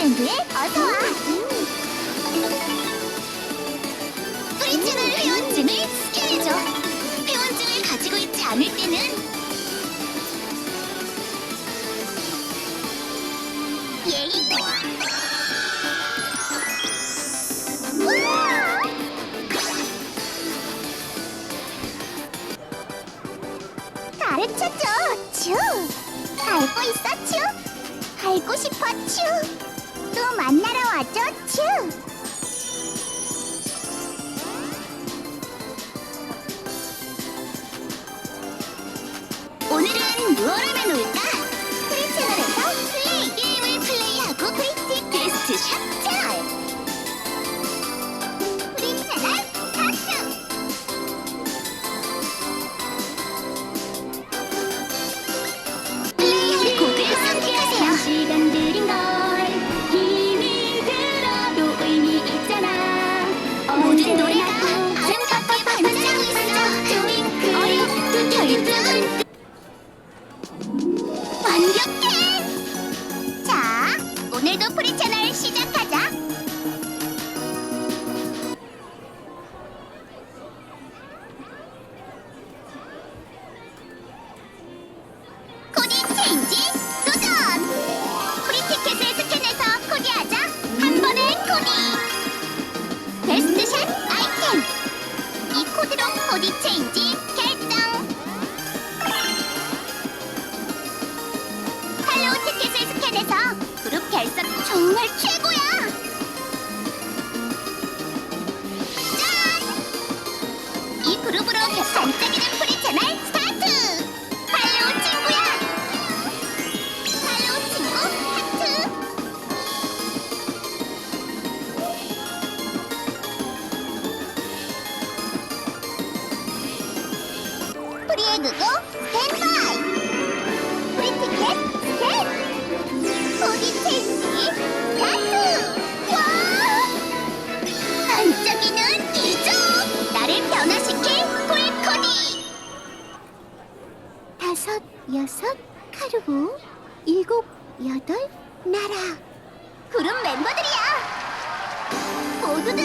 랜드에 어서 와. 뿌리치는 회원증을 스캔해줘. 회원증을 가지고 있지 않을 때는 예의 가르쳐줘, 츄! 알고 있어, 츄! 알고 싶어, 츄! 또 만나러 왔죠, 츄! 오늘은 뭐 무엇을 놀까? 오늘도 프리 채널 시작하자. 코딩 체인지 도전! 프리 티켓을 스캔해서 코디하자. 한 번에 코디. 베스트 샷 아이템. 이 코드로 코디 체인지 결정. 할로우 티켓을 스캔해서 결석 정말 최고야! 짠! 이 그룹으로 반짝이는 스무, 일곱, 여덟 나라. 그룹 멤버들이야. 모두들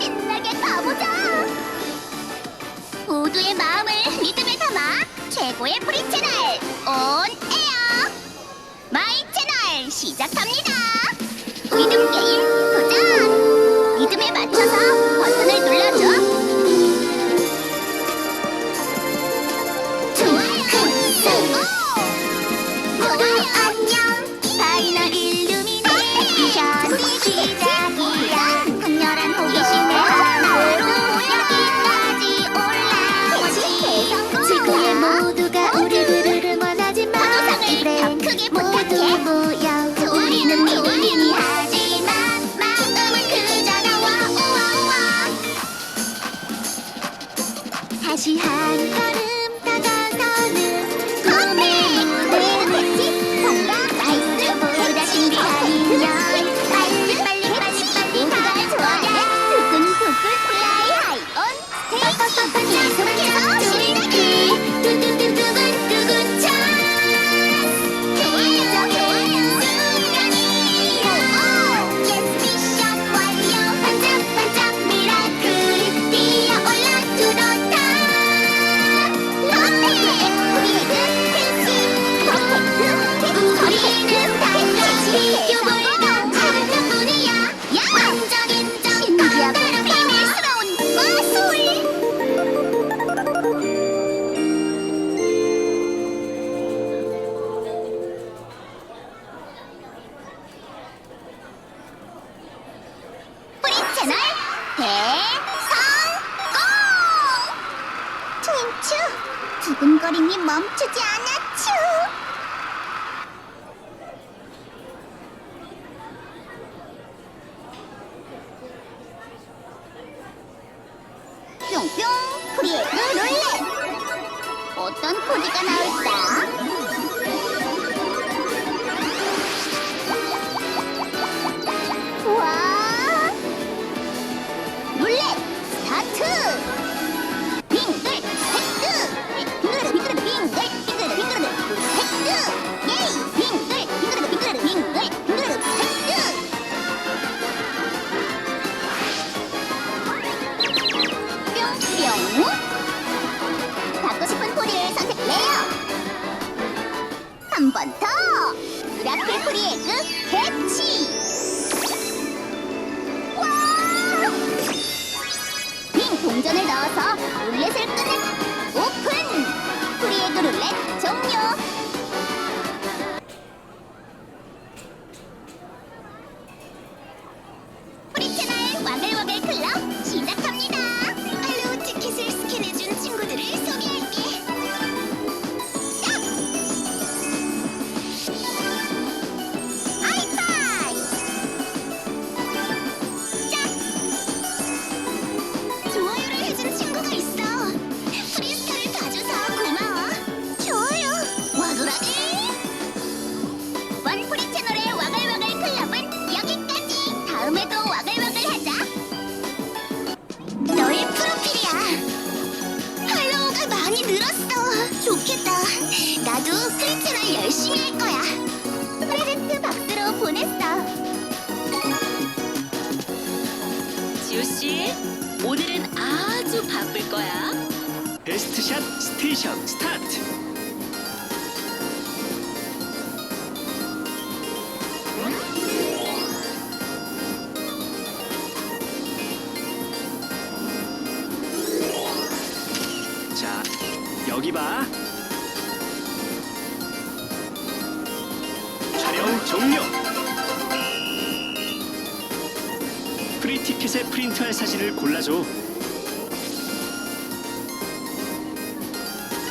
신나게 가보자. 모두의 마음을 리듬에 담아 최고의 프리 채널 오 두근거림이 멈추지 않았죠. 뿅뿅 프리의 룰렛 어떤 코디가 나올까? 한 번 더! 미라클 프리에그 캐치! 와! 빈 동전을 넣어서 열심히 할 거야. 프레젠트 박스로 보냈어. 지우 씨, 오늘은 아주 바쁠 거야. 베스트샷 스테이션 스타트 자 여기 봐 프리티켓에 프린트할 사진을 골라줘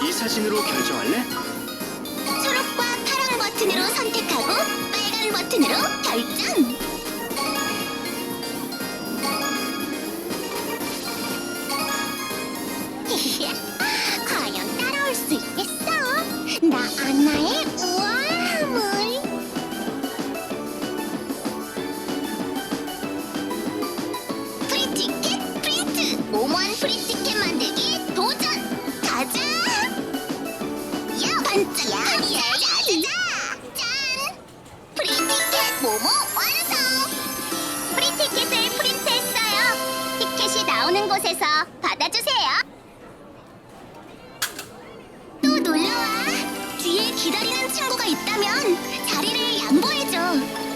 이 사진으로 결정할래? 초록과 파랑 버튼으로 선택하고 빨간 버튼으로 결정. 프리치킨 만들기 도전! 가자! 야! 반짝반짝! 짜자자! 짠! 프리티켓 모모 완성! 프리티켓을 프린트했어요. 티켓이 나오는 곳에서 받아주세요. 또 놀러와! 뒤에 기다리는 친구가 있다면 자리를 양보해줘.